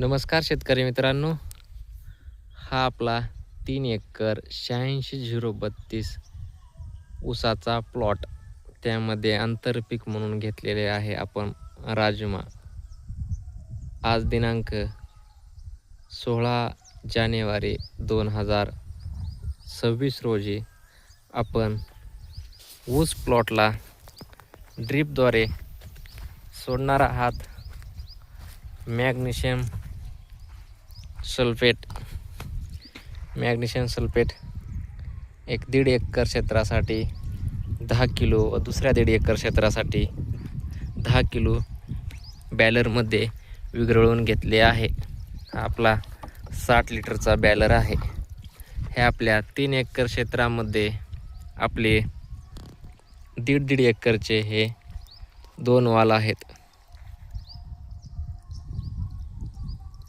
नमस्कार शेतकरी मित्रांनो. हा आपला तीन एकर शहाऐंशी झिरो बत्तीस ऊसाचा प्लॉट त्यामध्ये आंतरपीक म्हणून घेतलेले आहे आपण राजमा. आज दिनांक सोळा जानेवारी दोन हजार सव्वीस रोजी आपण ऊस प्लॉटला ड्रीपद्वारे सोडणारा आहात. मॅग्नेशियम सल्फेट मॅग्नेशियम सल्फेट एक दीड एकर क्षेत्रासाठी दहा किलो व दुसऱ्या दीड एकर क्षेत्रासाठी दहा किलो बॅलरमध्ये विरघळवून घेतले आहे. हा आपला साठ लिटरचा बॅलर आहे. हे आपल्या तीन एकर क्षेत्रामध्ये आपले दीड दीड एकरचे हे दोन वाल आहेत.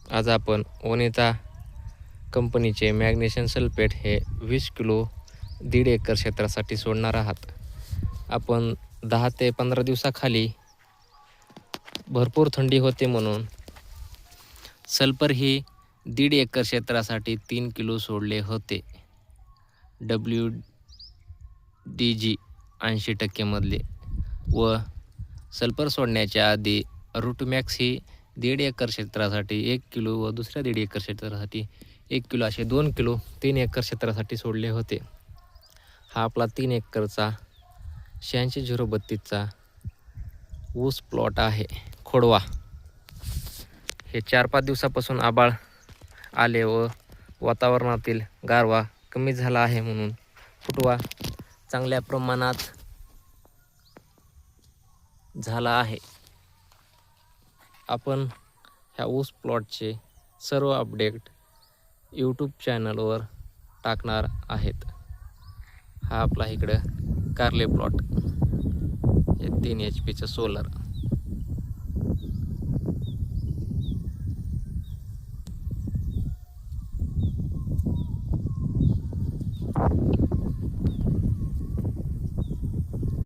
आज आपण ओनिता कंपनीचे मॅग्नेशियम सल्फेट हे वीस किलो दीड एकर क्षेत्रासाठी सोडणार आहात. आपण दहा ते पंधरा दिवसाखाली भरपूर थंडी होते म्हणून सल्फर ही दीड एकर क्षेत्रासाठी तीन किलो सोडले होते. डब्ल्यू डी जी ऐंशी टक्केमधले व सल्फर सोडण्याच्या आधी रूटमॅक्स ही दीड एकर क्षेत्रासाठी एक किलो व दुसऱ्या दीड एकर क्षेत्रासाठी एक किलो असे दोन किलो तीन एकर क्षेत्रासाठी सोडले होते. हा आपला तीन एकरचा शहाऐंशी झिरो बत्तीसचा ऊस प्लॉट आहे. खोडवा. हे चार पाच दिवसापासून आबाळ आले व वातावरणातील गारवा कमी झाला आहे म्हणून फुटवा चांगल्या प्रमाणात झाला आहे. आपण ह्या ऊस प्लॉटचे सर्व अपडेट यूट्यूब चॅनलवर टाकणार आहेत. हा आपला इकडं कारले प्लॉट हे तीन एच पीचं सोलर